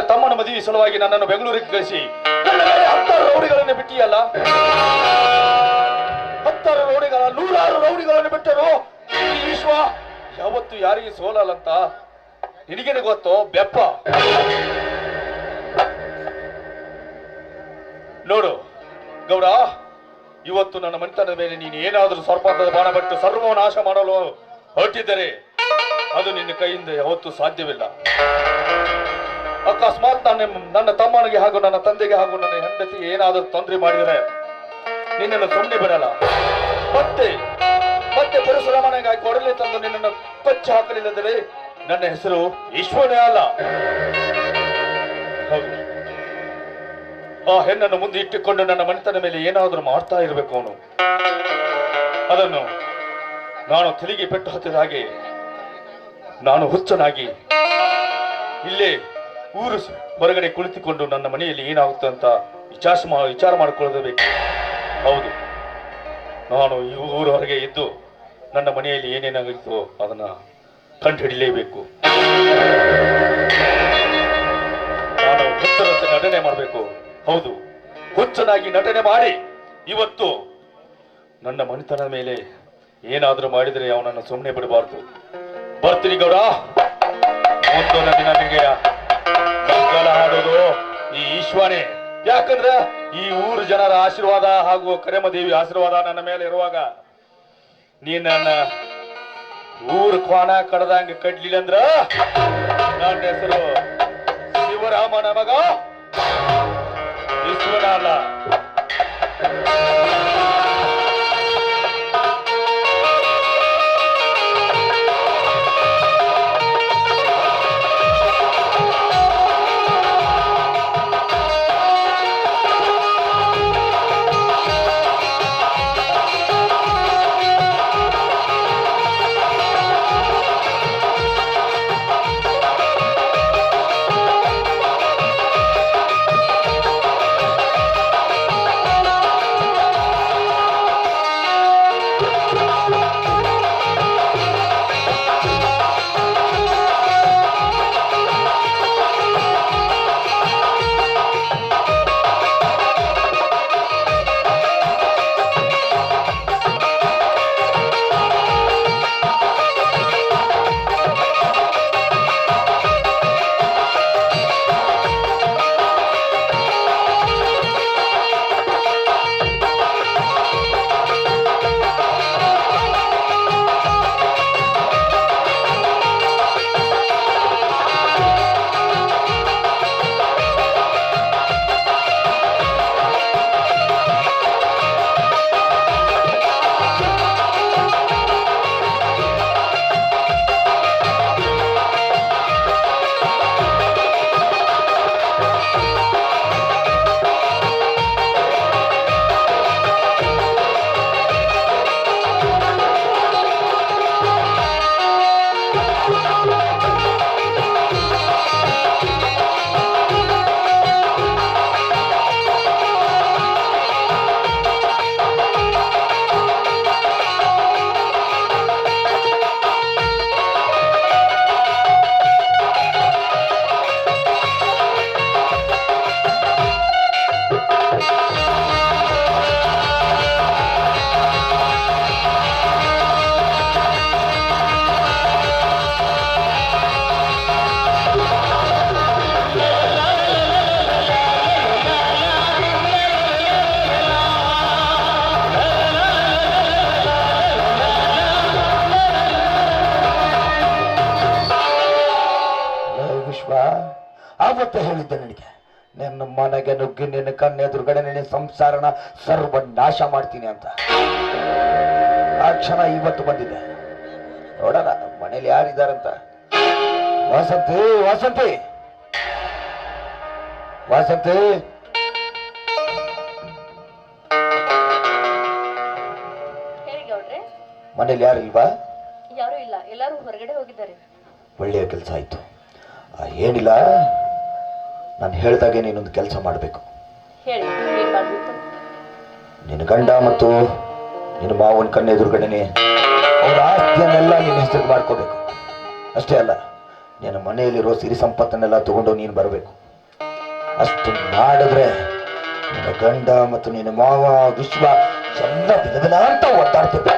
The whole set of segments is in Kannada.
ನನ್ನ ತಮ್ಮನ ಮದುವೆ ಸಲುವಾಗಿ ನನ್ನನ್ನು ಬೆಂಗಳೂರಿಗೆ ಕಳಿಸಿ. ಹತ್ತಾರು ರೌಡಿಗಳನ್ನು ಬಿಟ್ಟಿಯಲ್ಲ? ಹತ್ತಾರು ರೌಡಿಗಳ, ನೂರಾರು ರೌಡಿಗಳನ್ನು ಬಿಟ್ಟರು. ವಿಶ್ವ ಯಾವತ್ತು ಯಾರಿಗೆ ಸೋಲಲ್ಲಂತ? ನಿನಗೇನೆ ಗೊತ್ತೋ? ಬೆಪ್ಪ. ನೋಡು, ಗೌಡ, ಇವತ್ತು ನನ್ನ ಮನೆತನದ ಮೇಲೆ ನೀನು ಏನಾದರೂ ಸರ್ಪಂತದ ಬಾಣ ಬಿಟ್ಟು ಸರ್ವನಾಶ ಮಾಡಲು ಹೊರಟಿದ್ದರೆ, ಅದು ನಿನ್ನ ಕೈಯಿಂದ ಯಾವತ್ತೂ ಸಾಧ್ಯವಿಲ್ಲ. ಅಕಸ್ಮಾತ್ ನನ್ನ ನನ್ನ ತಮ್ಮನಿಗೆ ಹಾಗೂ ನನ್ನ ತಂದೆಗೆ ಹಾಗೂ ನನ್ನ ಹೆಂಡತಿ ಏನಾದರೂ ತೊಂದರೆ ಮಾಡಿದರೆ ನಿನ್ನನ್ನು ಸುಮ್ಮನೆ ಬಿಡಲ್ಲ. ಮತ್ತೆ ಮತ್ತೆ ಪರಶುರಾಮನಿಗಾಗಿ ಕೊಡಲಿ ತಂದು ನಿನ್ನನ್ನು ಕೊಚ್ಚಿ ಹಾಕಲಿಲ್ಲದರೆ ನನ್ನ ಹೆಸರು ಈಶ್ವರನೇ ಅಲ್ಲ. ಆ ಹೆಣ್ಣನ್ನು ಮುಂದೆ ಇಟ್ಟುಕೊಂಡು ನನ್ನ ಮನೆತನ ಮೇಲೆ ಏನಾದರೂ ಮಾಡ್ತಾ ಇರಬೇಕು ಅವನು. ಅದನ್ನು ನಾನು ತಿರುಗಿ ಪೆಟ್ಟು ಹತ್ತಿದ ಹಾಗೆ ನಾನು ಹುಚ್ಚನಾಗಿ ಇಲ್ಲೇ ಊರು ಹೊರಗಡೆ ಕುಳಿತುಕೊಂಡು ನನ್ನ ಮನೆಯಲ್ಲಿ ಏನಾಗುತ್ತೆ ಅಂತ ವಿಚಾರ ವಿಚಾರ ಮಾಡಿಕೊಳ್ಳಬೇಕು. ಹೌದು. ನಾನು ಈ ಊರ ಹೊರಗೆ ಇದ್ದು ನನ್ನ ಮನೆಯಲ್ಲಿ ಏನೇನಾಗಿತ್ತು ಅದನ್ನ ಕಂಡು ಹಿಡಿಲೇಬೇಕು ನಾನು ಹುಚ್ಚರಂತೆ ನಟನೆ ಮಾಡಬೇಕು. ಹೌದು. ಹುಚ್ಚನಾಗಿ ನಟನೆ ಮಾಡಿ ಇವತ್ತು ನನ್ನ ಮನೆತನ ಮೇಲೆ ಏನಾದರೂ ಮಾಡಿದರೆ ಅವನನ್ನು ಸುಮ್ಮನೆ ಬಿಡಬಾರ್ದು. ಬರ್ತೀನಿ ಗೌಡ. ಒಂದು ದಿನ ಈ ಈಶ್ವನೇ ಯಾಕಂದ್ರೆ ಈ ಊರು ಜನರ ಆಶೀರ್ವಾದ ಹಾಗೂ ಕರೆಮದೇವಿ ಆಶೀರ್ವಾದ ನನ್ನ ಮೇಲೆ ಇರುವಾಗ ನೀ ನನ್ನ ಊರು ಕ್ವಾಣ ಕಡದಂಗ ಕಡ್ಲಿಲ್ಲ ಅಂದ್ರ ನನ್ನ ಹೆಸರು ಶಿವರಾಮನ ಮಗ ವಿಶ್ವನ ಅಲ್ಲ. ಆವತ್ತೇ ಹೇಳಿದ್ದೆ ನಿನಗೆ ನಿನ್ನ ಮನೆಗೆ ನುಗ್ಗಿ ನಿನ್ನ ಕಣ್ಣೆದುರುಗಡೆ ನಿನ್ನ ಸಂಸಾರನ ಸರ್ವ ನಾಶ ಮಾಡ್ತೀನಿ ಅಂತ. ಆ ಕ್ಷಣ ಇವತ್ತು ಬಂದಿದೆ. ನೋಡೋಣ ಮನೇಲಿ ಯಾರಿದಾರಂತ? ವಾಸಂತಿ ವಾಸಂತಿ! ವಾಸಂತಿ! ಮನೇಲಿ ಯಾರಿಲ್ವಾ? ಯಾರು ಇಲ್ಲ ಎಲ್ಲರೂ ಹೊರಗಡೆ ಹೋಗಿದ್ದಾರೆ. ಒಳ್ಳೆಯ ಕೆಲಸ ಆಯ್ತು. ಏನಿಲ್ಲ? ನಾನು ಹೇಳ್ದಾಗೆ ನೀನೊಂದು ಕೆಲಸ ಮಾಡಬೇಕು. ನಿನ್ನ ಗಂಡ ಮತ್ತು ನಿನ್ನ ಮಾವನ ಕಣ್ಣ ಎದುರುಗಡೆನೆ ಅವರ ಆಸ್ತಿಯನ್ನೆಲ್ಲ ನೀನು ಹೆಸರಿಗೆ ಮಾಡ್ಕೋಬೇಕು. ಅಷ್ಟೇ ಅಲ್ಲ ನಿನ್ನ ಮನೆಯಲ್ಲಿರೋ ಸಿರಿ ಸಂಪತ್ತನ್ನೆಲ್ಲ ತಗೊಂಡು ನೀನು ಬರಬೇಕು. ಅಷ್ಟು ಮಾಡಿದ್ರೆ ನಿನ್ನ ಗಂಡ ಮತ್ತು ನಿನ್ನ ಮಾವ ವಿಶ್ವ ಎಲ್ಲ ವಿಧವಿಧ ಅಂತ ಒದ್ದಾಡ್ತಿದ್ದ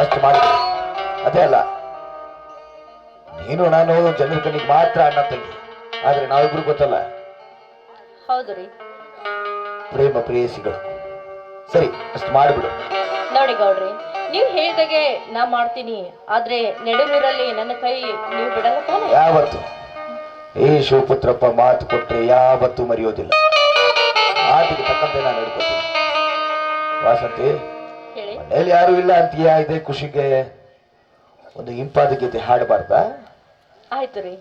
ಅಷ್ಟು ಮಾಡಿ ಅದೇ ಅಲ್ಲ ನೀನು ನಾನು ಜನರ ಕಣ್ಣಿಗೆ ಮಾತ್ರ ಅಣ್ಣ ತಂಗಿ ಆದ್ರೆ ನಾವಿಬ್ರು ಗೊತ್ತಲ್ಲ. ಹೌದ್ರಿ ರೀ. ಪ್ರೇಮ ಪ್ರೇಯಸಿಗಳು ಸರಿ ಅಷ್ಟು ಮಾಡಿಬಿಡು. ನೋಡಿ ಗೌಡ್ರಿ ನೀವು ಹೇಳಿದಾಗೆ ನಾ ಮಾಡ್ತೀನಿ ಆದ್ರೆ ನೆಡುವಿರಲ್ಲಿ ನನ್ನ ಕೈ ನೀವು ಬಿಡಲ್ಲ ತಾನೆ? ಯಾವತ್ತು? ಈ ಶಿವಪುತ್ರಪ್ಪ ಮಾತು ಕೊಟ್ರೆ ಯಾವತ್ತೂ ಮರೆಯೋದಿಲ್ಲ. ಮಾತಿಗೆ ತಕ್ಕಂತೆ ನಾನು ನಡ್ಕೋತೀನಿ. ವಾಸಂತಿ ಹೇಳಿ. ಮನೇಲಿ ಯಾರು ಇಲ್ಲ ಅಂತೀಯ ಇದೆ ಖುಷಿಗೆ ಒಂದು ಇಂಪಾದ ಗೀತೆ ಹಾಡಬಾರ್ದ? ಆಯ್ತು ರೀ.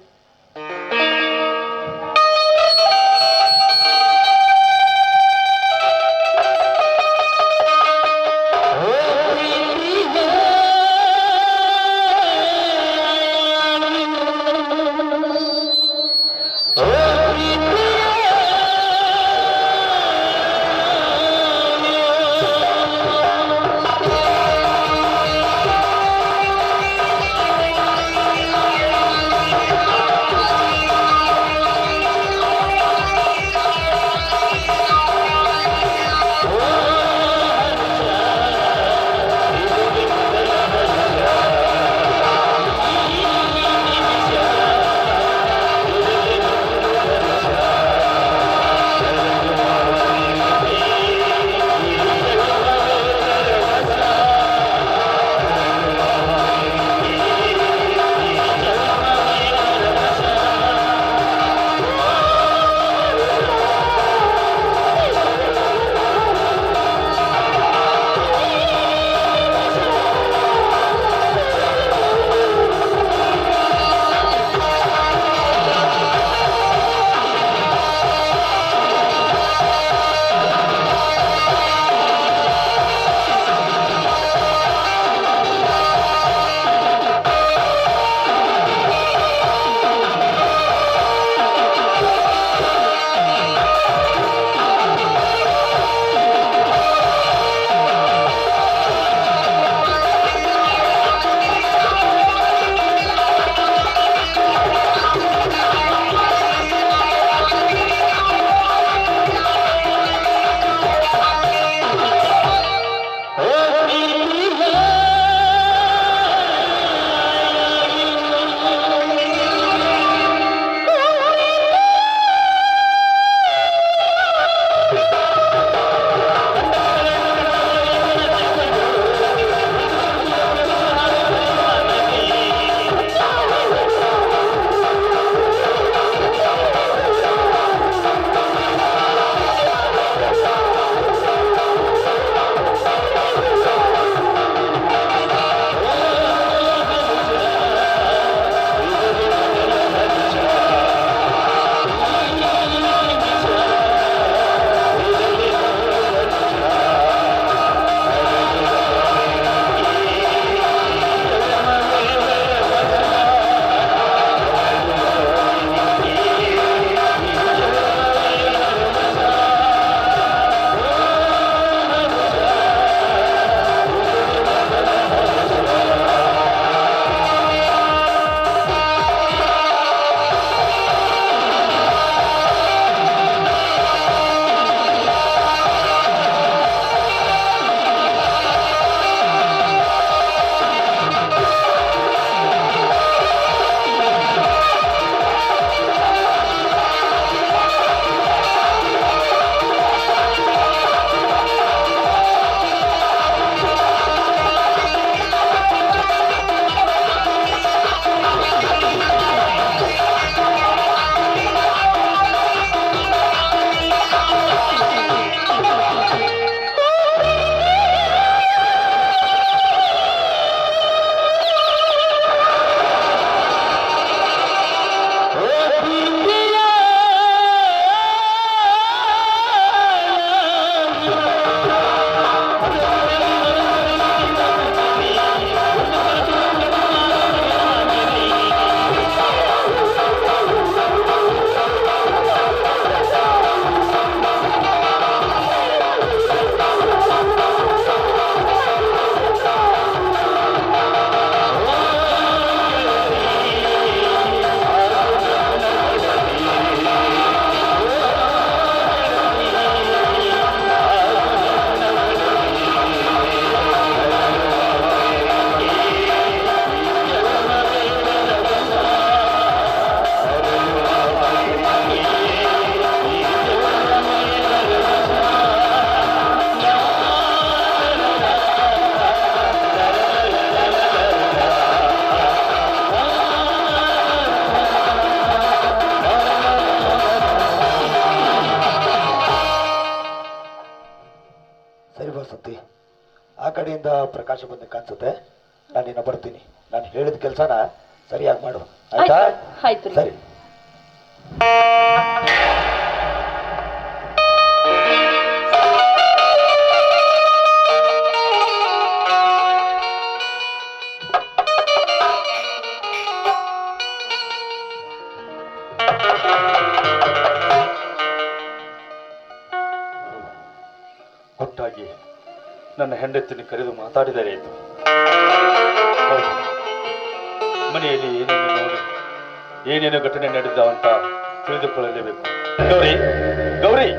ಸರಿ ಆ ಕಡೆಯಿಂದ ಪ್ರಕಾಶ ಬಂದ ಕಾಣಿಸುತ್ತೆ. ನಾನು ಇನ್ನ ಬರ್ತೀನಿ. ನಾನು ಹೇಳಿದ ಕೆಲಸನ ಸರಿಯಾಗಿ ಮಾಡು. ಆಯ್ತು? ಸರಿ. ನನ್ನ ಹೆಂಡತಿನ ಕರೆದು ಮಾತಾಡಿದರೆ ಆಯಿತು. ಮನೆಯಲ್ಲಿ ಏನೇನು ನೋಡಿ ಏನೇನು ಘಟನೆ ನಡೆದ ಅಂತ ತಿಳಿದುಕೊಳ್ಳಲೇಬೇಕು. ಗೌರಿ ಗೌರಿ!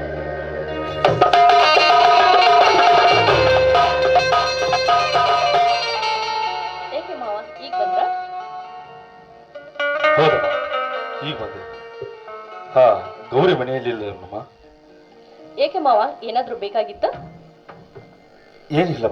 ಈಗ ಬಂದೆ. ಹಾ ಗೌರಿ ಮನೆಯಲ್ಲಿಲ್ಲಮ್ಮ ಏಕೆ ಮಾವ ಏನಾದ್ರೂ ಬೇಕಾಗಿತ್ತ? Y así, ¿verdad?